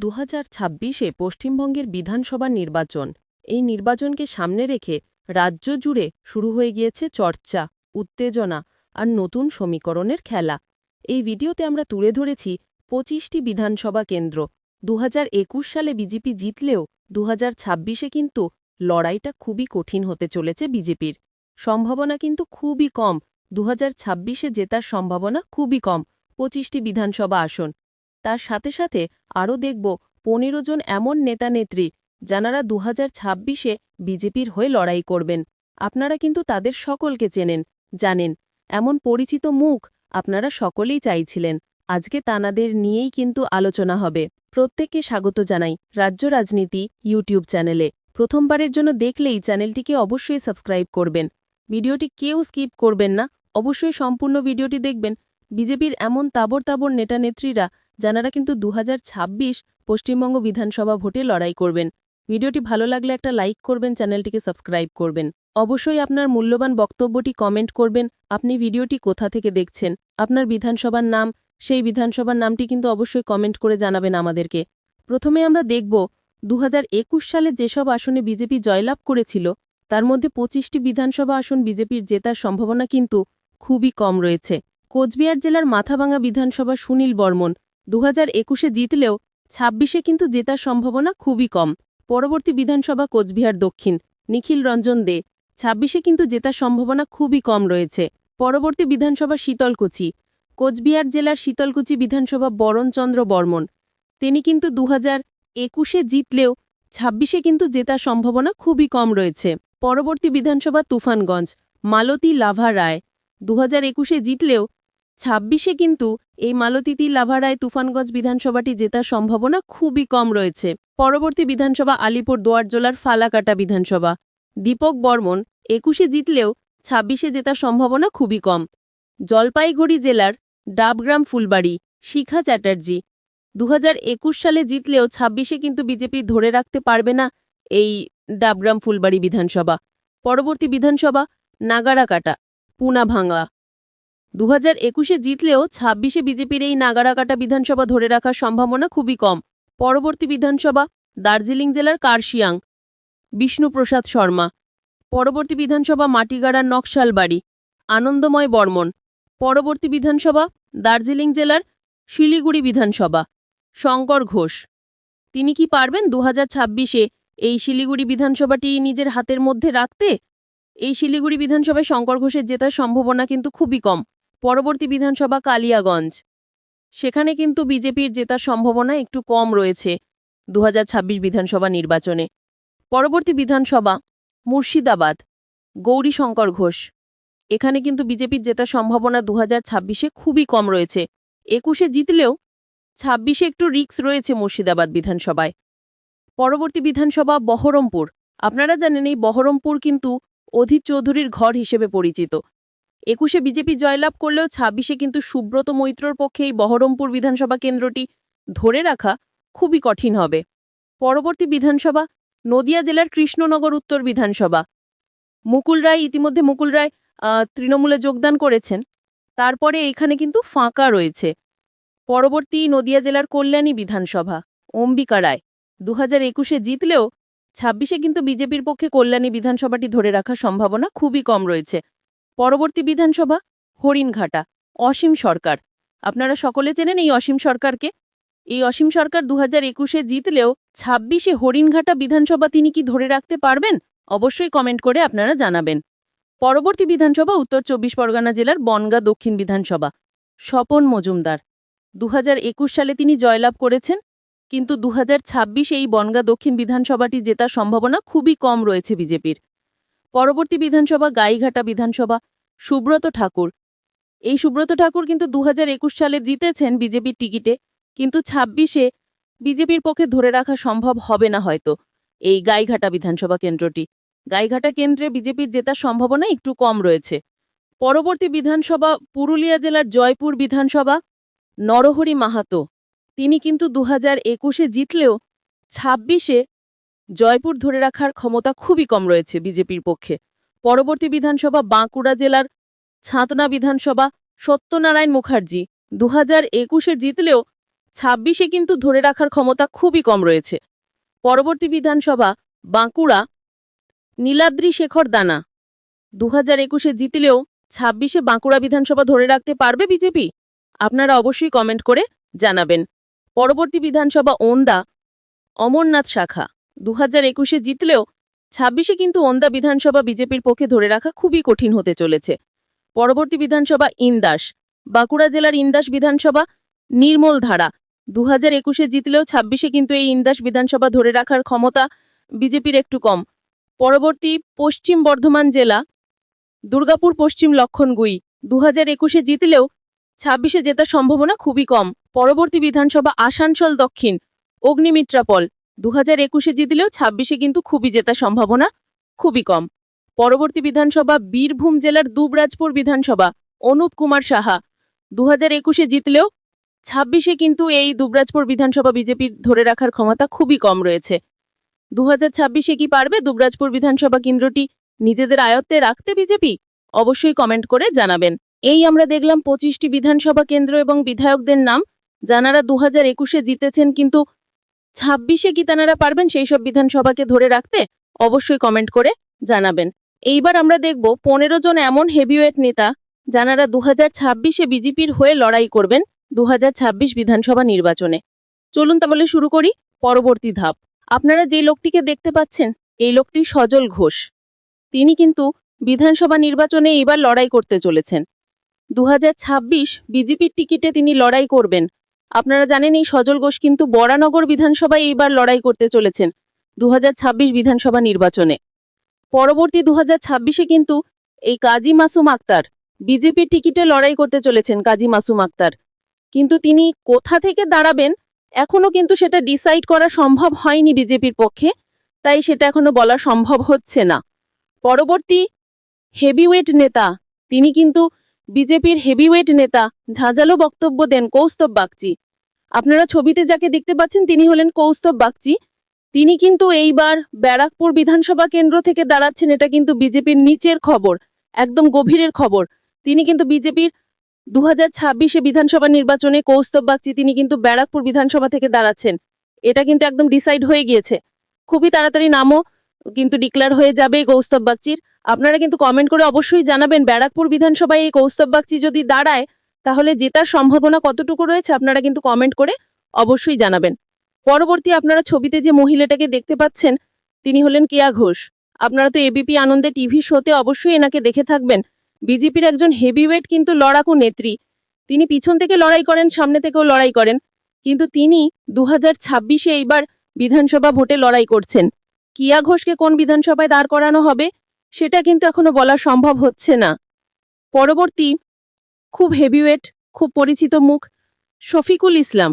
দু হাজার ছাব্বিশে পশ্চিমবঙ্গের বিধানসভা নির্বাচন। এই নির্বাচনকে সামনে রেখে রাজ্য জুড়ে শুরু হয়ে গিয়েছে চর্চা, উত্তেজনা আর নতুন সমীকরণের খেলা। এই ভিডিওতে আমরা তুলে ধরেছি পঁচিশটি বিধানসভা কেন্দ্র। দু হাজার একুশ সালে বিজেপি জিতলেও দু হাজার ছাব্বিশে কিন্তু লড়াইটা খুবই কঠিন হতে চলেছে বিজেপির। সম্ভাবনা কিন্তু খুবই কম। দু হাজার ছাব্বিশে জেতার সম্ভাবনা খুবই কম। পঁচিশটি বিধানসভা আসন। তার সাথে সাথে আরও দেখব পনেরো জন এমন নেতানেত্রী যাঁরা দু হাজার ছাব্বিশে বিজেপির হয়ে লড়াই করবেন। আপনারা কিন্তু তাদের সকলকে চেনেন, জানেন। এমন পরিচিত মুখ আপনারা সকলেই চাইছিলেন। আজকে তানাদের নিয়েই কিন্তু আলোচনা হবে। প্রত্যেককে স্বাগত জানাই রাজ্য রাজনীতি ইউটিউব চ্যানেলে। প্রথমবারের জন্য দেখলেই চ্যানেলটিকে অবশ্যই সাবস্ক্রাইব করবেন। ভিডিওটি কেউ স্কিপ করবেন না, অবশ্যই সম্পূর্ণ ভিডিওটি দেখবেন। বিজেপির এমন তাবর তাবর নেতানেত্রীরা যাঁরা কিন্তু দু হাজার ছাব্বিশ পশ্চিমবঙ্গ বিধানসভা ভোটে লড়াই করবেন। ভিডিওটি ভালো লাগলে একটা লাইক করবেন, চ্যানেলটিকে সাবস্ক্রাইব করবেন। অবশ্যই আপনার মূল্যবান বক্তব্যটি কমেন্ট করবেন, আপনি ভিডিওটি কোথা থেকে দেখছেন, আপনার বিধানসভার নাম, সেই বিধানসভার নামটি কিন্তু অবশ্যই কমেন্ট করে জানাবেন আমাদেরকে। প্রথমে আমরা দেখব দু হাজার একুশ সালে যেসব আসনে বিজেপি জয়লাভ করেছিল, তার মধ্যে পঁচিশটি বিধানসভা আসন বিজেপির জেতার সম্ভাবনা কিন্তু খুবই কম রয়েছে। কোচবিহার জেলার মাথাভাঙা বিধানসভা সুনীল বর্মন দু হাজার একুশে জিতলেও ছাব্বিশে কিন্তু জেতার সম্ভাবনা খুবই কম। পরবর্তী বিধানসভা কোচবিহার দক্ষিণ, নিখিল রঞ্জন দে। ছাব্বিশে কিন্তু জেতার সম্ভাবনা খুবই কম রয়েছে। পরবর্তী বিধানসভা শীতলকুচি, কোচবিহার জেলার শীতলকুচি বিধানসভা বরণচন্দ্র বর্মন। তিনি কিন্তু দু হাজার একুশে জিতলেও ছাব্বিশে কিন্তু জেতার সম্ভাবনা খুবই কম রয়েছে। পরবর্তী বিধানসভা তুফানগঞ্জ, মালতী লাভা রায়। দু হাজার একুশে জিতলেও ছাব্বিশে কিন্তু এই মালতীতি লাভারায় তুফানগঞ্জ বিধানসভাটি জেতার সম্ভাবনা খুবই কম রয়েছে। পরবর্তী বিধানসভা আলিপুর দুয়ারজোলার ফালাকাটা বিধানসভা। দীপক বর্মন একুশে জিতলেও ছাব্বিশে জেতার সম্ভাবনা খুবই কম। জলপাইগুড়ি জেলার ডাবগ্রাম ফুলবাড়ি, শিখা চ্যাটার্জি। দু হাজার একুশ সালে জিতলেও ছাব্বিশে কিন্তু বিজেপি ধরে রাখতে পারবে না এই ডাবগ্রাম ফুলবাড়ি বিধানসভা। পরবর্তী বিধানসভা নাগারাকাটা পুনাভাঙ্গা। দু হাজার একুশে জিতলেও ছাব্বিশে বিজেপির এই নাগারাকাটা বিধানসভা ধরে রাখার সম্ভাবনা খুবই কম। পরবর্তী বিধানসভা দার্জিলিং জেলার কার্শিয়াং। বিষ্ণুপ্রসাদ শর্মা। পরবর্তী বিধানসভা মাটিগাড়ার নকশালবাড়ি। আনন্দময় বর্মন। পরবর্তী বিধানসভা দার্জিলিং জেলার শিলিগুড়ি বিধানসভা। শঙ্কর ঘোষ। তিনি কি পারবেন দু হাজার ছাব্বিশে এই শিলিগুড়ি বিধানসভাটি নিজের হাতের মধ্যে রাখতে? এই শিলিগুড়ি বিধানসভায় শঙ্কর ঘোষের জেতার সম্ভাবনা কিন্তু খুবই কম। পরবর্তী বিধানসভা কালিয়াগঞ্জ। সেখানে কিন্তু বিজেপির জেতার সম্ভাবনা একটু কম রয়েছে দু হাজার ছাব্বিশ বিধানসভা নির্বাচনে। পরবর্তী বিধানসভা মুর্শিদাবাদ, গৌরীশঙ্কর ঘোষ। এখানে কিন্তু বিজেপির জেতার সম্ভাবনা দু হাজার খুবই কম রয়েছে। একুশে জিতলেও ছাব্বিশে একটু রিক্স রয়েছে মুর্শিদাবাদ বিধানসভায়। পরবর্তী বিধানসভা বহরমপুর। আপনারা জানেন এই বহরমপুর কিন্তু অধীর চৌধুরীর ঘর হিসেবে পরিচিত। একুশে বিজেপি জয়লাভ করলেও ছাব্বিশে কিন্তু সুব্রত মৈত্রর পক্ষে এই বহরমপুর বিধানসভা কেন্দ্রটি ধরে রাখা খুবই কঠিন হবে। পরবর্তী বিধানসভা নদিয়া জেলার কৃষ্ণনগর উত্তর বিধানসভা। মুকুল রায় ইতিমধ্যে মুকুল রায় তৃণমূলে যোগদান করেছেন। তারপরে এইখানে কিন্তু ফাঁকা রয়েছে। পরবর্তী নদিয়া জেলার কল্যাণী বিধানসভা, অম্বিকা রায়। দু হাজার একুশে জিতলেও ছাব্বিশে কিন্তু বিজেপির পক্ষে কল্যাণী বিধানসভাটি ধরে রাখার সম্ভাবনা খুবই কম রয়েছে। পরবর্তী বিধানসভা, হরিণঘাটা, অসীম সরকার। আপনারা সকলে চেনেন এই অসীম সরকারকে। এই অসীম সরকার দু হাজার একুশে জিতলেও ছাব্বিশে হরিণঘাটা বিধানসভা তিনি কি ধরে রাখতে পারবেন? অবশ্যই কমেন্ট করে আপনারা জানাবেন। পরবর্তী বিধানসভা, উত্তর চব্বিশ পরগনা জেলার বনগা দক্ষিণ বিধানসভা। স্বপন মজুমদার দু হাজার একুশ সালে তিনি জয়লাভ করেছেন, কিন্তু দু এই বনগা দক্ষিণ বিধানসভাটি জেতার সম্ভাবনা খুবই কম রয়েছে বিজেপির। পরবর্তী বিধানসভা, গাইঘাটা বিধানসভা সুব্রত ঠাকুর। এই সুব্রত ঠাকুর কিন্তু দু হাজার একুশ সালে জিতেছেন বিজেপির টিকিটে, কিন্তু ছাব্বিশে বিজেপির পক্ষে ধরে রাখা সম্ভব হবে না হয়তো এই গাইঘাটা বিধানসভা কেন্দ্রটি। গাইঘাটা কেন্দ্রে বিজেপির জেতার সম্ভাবনা একটু কম রয়েছে। পরবর্তী বিধানসভা পুরুলিয়া জেলার জয়পুর বিধানসভা, নরহরি মাহাতো, তিনি কিন্তু দু হাজার একুশে জিতলেও ছাব্বিশে জয়পুর ধরে রাখার ক্ষমতা খুবই কম রয়েছে বিজেপির পক্ষে। পরবর্তী বিধানসভা বাঁকুড়া জেলার ছাতনা বিধানসভা সত্যনারায়ণ মুখার্জি দু হাজার একুশে জিতলেও ছাব্বিশে কিন্তু ধরে রাখার ক্ষমতা খুবই কম রয়েছে। পরবর্তী বিধানসভা বাঁকুড়া নীলাদ্রি শেখর দানা দু হাজার একুশে জিতলেও ছাব্বিশে বাঁকুড়া বিধানসভা ধরে রাখতে পারবে বিজেপি? আপনারা অবশ্যই কমেন্ট করে জানাবেন। পরবর্তী বিধানসভা ওন্দা অমরনাথ শাখা দু হাজার একুশে জিতলেও ছাব্বিশে কিন্তু ওন্দা বিধানসভা বিজেপির পক্ষে ধরে রাখা খুবই কঠিন হতে চলেছে। পরবর্তী বিধানসভা ইন্দাস, বাঁকুড়া জেলার ইন্দাস বিধানসভা নির্মল ধারা। দু হাজার একুশে জিতলেও ছাব্বিশে কিন্তু এই ইন্দাস বিধানসভা ধরে রাখার ক্ষমতা বিজেপির একটু কম। পরবর্তী পশ্চিম বর্ধমান জেলা, দুর্গাপুর পশ্চিম লক্ষণগুই। দু হাজার একুশে জিতলেও ছাব্বিশে জেতার সম্ভাবনা খুবই কম। পরবর্তী বিধানসভা আসানসোল দক্ষিণ, অগ্নিমিত্রাপল। দু হাজার একুশে জিতলেও ছাব্বিশে কিন্তু খুবই জেতার সম্ভাবনা খুবই কম। পরবর্তী বিধানসভা বীরভূম জেলার দুবরাজপুর বিধানসভা, অনুপ কুমার সাহা। দু হাজার একুশে জিতলেও ছাব্বিশে কিন্তু এই দুবরাজপুর বিধানসভা বিজেপির ধরে রাখার ক্ষমতা খুবই কম রয়েছে। দু হাজার ছাব্বিশে কি পারবে দুবরাজপুর বিধানসভা কেন্দ্রটি নিজেদের আয়ত্তে রাখতে বিজেপি? অবশ্যই কমেন্ট করে জানাবেন। এই আমরা দেখলাম পঁচিশটি বিধানসভা কেন্দ্র এবং বিধায়কদের নাম। যানারা দু হাজার একুশে জিতেছেন কিন্তু ছাব্বিশে কি তানারা পারবেন সেই সব বিধানসভাকে ধরে রাখতে, অবশ্যই কমেন্ট করে জানাবেন। এইবার আমরা দেখব পনেরো জন এমন হেভিওয়েট নেতা যানারা দু হাজার ছাব্বিশে বিজেপির হয়ে লড়াই করবেন দু হাজার ছাব্বিশ বিধানসভা নির্বাচনে। চলুন তাহলে শুরু করি পরবর্তী ধাপ। আপনারা যে লোকটিকে দেখতে পাচ্ছেন, এই লোকটি সজল ঘোষ। তিনি কিন্তু বিধানসভা নির্বাচনে এইবার লড়াই করতে চলেছেন। দু হাজার ছাব্বিশ বিজেপির টিকিটে তিনি লড়াই করবেন আপনারা জানেন এই সজল ঘোষ কিন্তু বরানগর বিধানসভায় এইবার লড়াই করতে চলেছেন, দুহাজার ছাব্বিশ বিধানসভা নির্বাচনে। পরবর্তী দু ছাব্বিশে কিন্তু এই কাজী মাসুম আক্তার বিজেপির টিকিটে লড়াই করতে চলেছেন কাজী মাসুম আক্তার। কিন্তু তিনি কোথা থেকে দাঁড়াবেন, এখনও কিন্তু সেটা ডিসাইড করা সম্ভব হয়নি বিজেপির পক্ষে, তাই সেটা এখনও বলা সম্ভব হচ্ছে না। পরবর্তী হেভিওয়েট নেতা, তিনি কিন্তু বিজেপির হেভিওয়েট নেতা ঝাঁঝালো বক্তব্য দেন কৌস্তব বাগচি। আপনারা ছবিতে যাকে দেখতে পাচ্ছেন তিনি হলেন কৌস্তব বাগচি। তিনি কিন্তু এইবার ব্যারাকপুর বিধানসভা কেন্দ্র থেকে দাঁড়াচ্ছেন, এটা কিন্তু বিজেপির নিচের খবর, একদম গভীরের খবর। তিনি কিন্তু বিজেপির দু হাজার ছাব্বিশে বিধানসভা নির্বাচনে কৌস্তব বাগচি, তিনি কিন্তু ব্যারাকপুর বিধানসভা থেকে দাঁড়াচ্ছেন। এটা কিন্তু একদম ডিসাইড হয়ে গিয়েছে। খুবই তাড়াতাড়ি নামও কিন্তু ডিক্লেয়ার হয়ে যাবে কৌস্তব বাগচির। আপনারা কিন্তু কমেন্ট করে অবশ্যই জানাবেন, ব্যারাকপুর বিধানসভায় এই কৌস্তব বাগচি যদি দাঁড়ায়, তাহলে জেতার সম্ভাবনা কতটুকু রয়েছে আপনারা কিন্তু কমেন্ট করে অবশ্যই জানাবেন। পরবর্তী আপনারা ছবিতে যে মহিলাটাকে দেখতে পাচ্ছেন, তিনি হলেন কেয়া ঘোষ। আপনারা তো এবিপি আনন্দে টিভি শোতে অবশ্যই এনাকে দেখে থাকবেন। বিজেপির একজন হেভিওয়েট কিন্তু লড়াকু নেত্রী। তিনি পিছন থেকে লড়াই করেন, সামনে থেকেও লড়াই করেন। কিন্তু তিনি দু হাজার ছাব্বিশে এইবার বিধানসভা ভোটে লড়াই করছেন। কিয়া ঘোষকে কোন বিধানসভায় দাঁড় করানো হবে সেটা কিন্তু এখনও বলা সম্ভব হচ্ছে না। পরবর্তী, খুব হেভিওয়েট খুব পরিচিত মুখ, শফিকুল ইসলাম।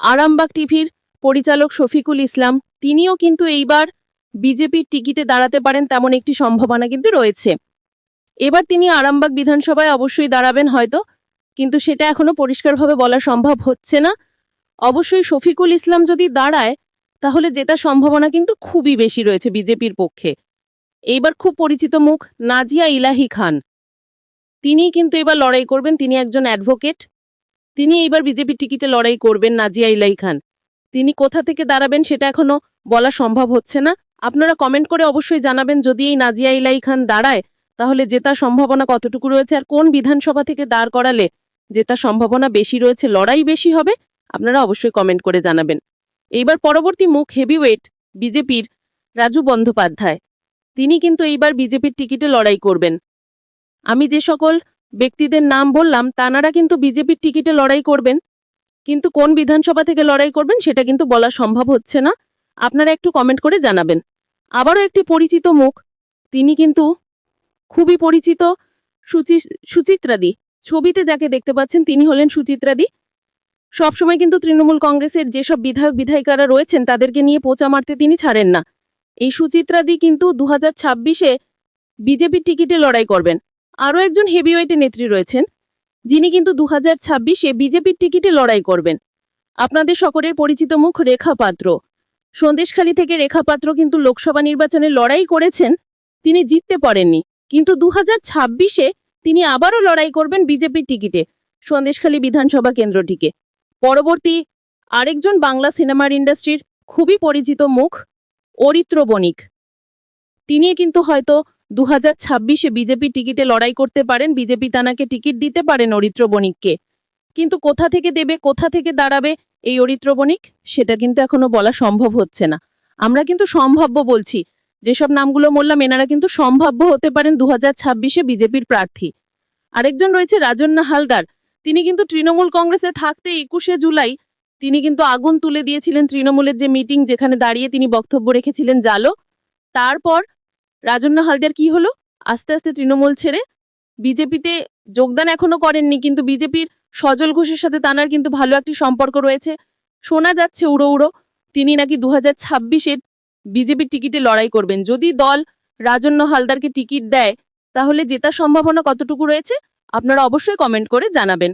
আরামবাগ টিভির পরিচালক শফিকুল ইসলাম, তিনিও কিন্তু এইবার বিজেপির টিকিটে দাঁড়াতে পারেন তেমন একটি সম্ভাবনা কিন্তু রয়েছে। এবার তিনি আরামবাগ বিধানসভায় অবশ্যই দাঁড়াবেন হয়তো, কিন্তু সেটা এখনও পরিষ্কারভাবে বলা সম্ভব হচ্ছে না। অবশ্যই শফিকুল ইসলাম যদি দাঁড়ায়, তাহলে জেতার সম্ভাবনা কিন্তু খুবই বেশি রয়েছে বিজেপির পক্ষে। এইবার খুব পরিচিত মুখ নাজিয়া ইলাহি খান। তিনি কিন্তু এবার লড়াই করবেন, তিনি একজন অ্যাডভোকেট। তিনি এইবার বিজেপি টিকিটে লড়াই করবেন নাজিয়া ইলাহি খান। তিনি কোথা থেকে দাঁড়াবেন সেটা এখনও বলা সম্ভব হচ্ছে না। আপনারা কমেন্ট করে অবশ্যই জানাবেন, যদি এই নাজিয়া ইলাই খান দাঁড়ায়, তাহলে জেতার সম্ভাবনা কতটুকু রয়েছে আর কোন বিধানসভা থেকে দাঁড় করালে জেতার সম্ভাবনা বেশি রয়েছে, লড়াই বেশি হবে, আপনারা অবশ্যই কমেন্ট করে জানাবেন। এইবার পরবর্তী মুখ হেভিওয়েট বিজেপির রাজু বন্দ্যোপাধ্যায়। তিনি কিন্তু এইবার বিজেপির টিকিটে লড়াই করবেন। আমি যে সকল ব্যক্তিদের নাম বললাম, তানারা কিন্তু বিজেপির টিকিটে লড়াই করবেন। কিন্তু কোন বিধানসভা থেকে লড়াই করবেন সেটা কিন্তু বলা সম্ভব হচ্ছে না। আপনারা একটু কমেন্ট করে জানাবেন। আবারও একটি পরিচিত মুখ। তিনি কিন্তু খুবই পরিচিত সুচি সুচিত্রাদি ছবিতে যাকে দেখতে পাচ্ছেন তিনি হলেন সুচিত্রাদি সবসময় কিন্তু তৃণমূল কংগ্রেসের যেসব বিধায়ক বিধায়িকারা রয়েছেন, তাদেরকে নিয়ে পোচা মারতে তিনি ছাড়েন না। এই সুচিত্রাদি কিন্তু দু হাজার ছাব্বিশে বিজেপির টিকিটে লড়াই করবেন। আরও একজন হেভিওয়েটে নেত্রী রয়েছেন, যিনি কিন্তু দু হাজার ছাব্বিশে বিজেপির টিকিটে লড়াই করবেন। আপনাদের সকলের পরিচিত মুখ রেখা পাত্র। সন্দেশখালী থেকে রেখা পাত্র কিন্তু লোকসভা নির্বাচনে লড়াই করেছেন, তিনি জিততে পারেননি। কিন্তু দু হাজার ছাব্বিশে তিনি আবারও লড়াই করবেন বিজেপির টিকিটে, সন্দেশখালী বিধানসভা কেন্দ্রটিকে। পরবর্তী আরেকজন বাংলা সিনেমার ইন্ডাস্ট্রির খুবই পরিচিত মুখ অরিত্র বণিক তিনি কিন্তু হয়তো দু হাজার ছাব্বিশে বিজেপি টিকিটে লড়াই করতে পারেন, বিজেপি তানাকে টিকিট দিতে পারেন অরিত্র বণিককে কিন্তু কোথা থেকে দেবে, কোথা থেকে দাঁড়াবে এই অরিত্র বণিক সেটা কিন্তু এখনও বলা সম্ভব হচ্ছে না। আমরা কিন্তু সম্ভাব্য বলছি, যেসব নামগুলো বললাম এনারা কিন্তু সম্ভাব্য হতে পারেন দু হাজার ছাব্বিশে বিজেপির প্রার্থী। আরেকজন রয়েছে রাজন্না হালদার, তিনি কিন্তু তৃণমূল কংগ্রেসে থাকতে একুশে জুলাই তিনি কিন্তু আগুন তুলে দিয়েছিলেন তৃণমূলের যে মিটিং যেখানে দাঁড়িয়ে তিনি বক্তব্য রেখেছিলেন জালো। তারপর রাজন্না হালদার কি হলো? আস্তে আস্তে তৃণমূল ছেড়ে বিজেপিতে যোগদান এখনও করেননি, কিন্তু বিজেপির সজল ঘোষের সাথে তানার কিন্তু ভালো একটি সম্পর্ক রয়েছে। শোনা যাচ্ছে উড়ো উড়ো, তিনি নাকি দু হাজার ছাব্বিশের বিজেপির টিকিটে লড়াই করবেন। যদি দল রাজন্য হালদারকে টিকিট দেয়, তাহলে জেতার সম্ভাবনা কতটুকু রয়েছে? আপনারা অবশ্যই কমেন্ট করে জানাবেন।